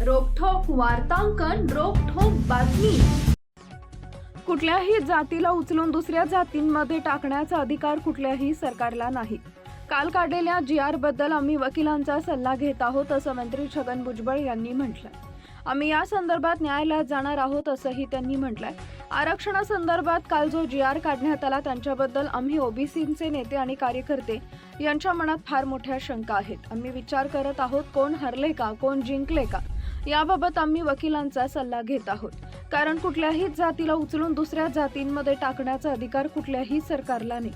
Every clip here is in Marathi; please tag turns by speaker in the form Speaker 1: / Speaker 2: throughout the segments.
Speaker 1: वार्तांकन रोखोक बातमी. कुठल्याही जातीला उचलून दुसऱ्या जातींमध्ये टाकण्याचा अधिकार कुठल्याही सरकारला नाही. काल काढलेल्या जी आरबद्दल आम्ही वकिलांचा सल्ला घेत आहोत असं मंत्री छगन भुजबळ यांनी म्हटलंय. आम्ही या संदर्भात न्यायालयात जाणार आहोत असंही त्यांनी म्हटलंय. आरक्षणासंदर्भात काल जो जी आर काढण्यात आला त्यांच्याबद्दल आम्ही ओबीसीचे नेते आणि कार्यकर्ते यांच्या मनात फार मोठ्या शंका आहेत. आम्ही विचार करत आहोत कोण हरले का कोण जिंकले का? याबाबत आम्ही वकिलांचा सल्ला घेत आहोत. कारण कुठल्याही जातीला उचलून दुसऱ्या जातींमध्ये टाकण्याचा अधिकार कुठल्याही सरकारला नाही.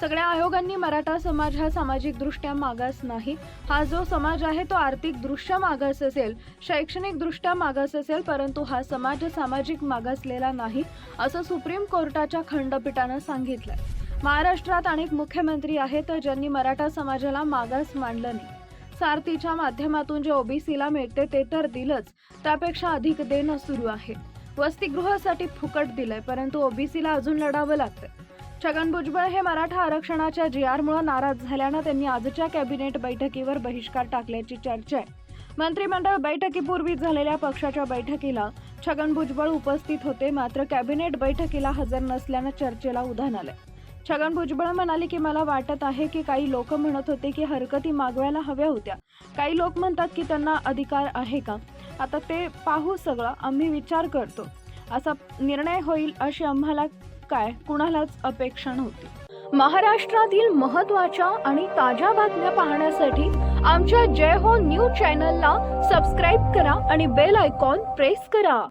Speaker 1: सगळ्या आयोगांनी मराठा समाज हा सामाजिकदृष्ट्या मागास नाही. हा जो समाज आहे तो आर्थिकदृष्ट्या मागास असेल शैक्षणिकदृष्ट्या मागास असेल परंतु हा समाज सामाजिक मागासलेला नाही असं सुप्रीम कोर्टाच्या खंडपीठानं सांगितलंय. महाराष्ट्रात अनेक मुख्यमंत्री आहेत ज्यांनी मराठा समाजाला मागास मांडलं नाही. सारथीच्या माध्यमातून जे ओबीसीला मिळते ते तर दिलंच. त्यापेक्षा अधिक देणं सुरू आहे. वसतिगृहासाठी फुकट दिलंय परंतु ओबीसीला अजून लढावं लागतं छगन भुजबळ हे मराठा आरक्षणाच्या जी आरमुळे नाराज झाल्यानं त्यांनी आजच्या कॅबिनेट बैठकीवर बहिष्कार टाकल्याची चर्चा आहे. मंत्रिमंडळ बैठकीपूर्वी झालेल्या पक्षाच्या बैठकीला छगन भुजबळ उपस्थित होते मात्र कॅबिनेट बैठकीला हजर नसल्यानं चर्चेला उधाण आलंय. छगन भुजबळ म्हणाले की मला वाटत आहे की काही लोक म्हणत होते की हरकती मागवायला हव्या होत्या. काही लोक म्हणतात की त्यांना अधिकार आहे का? आता ते पाहू सगळं. आम्ही विचार करतो. असा निर्णय होईल अशी आम्हाला काय? कुणालाच अपेक्षा नव्हती. महाराष्ट्रातील महत्त्वाच्या आणि ताज्या बातम्या पाहण्यासाठी आमच्या जय हो न्यूज चॅनलला सबस्क्राईब करा आणि बेल आयकॉन प्रेस करा.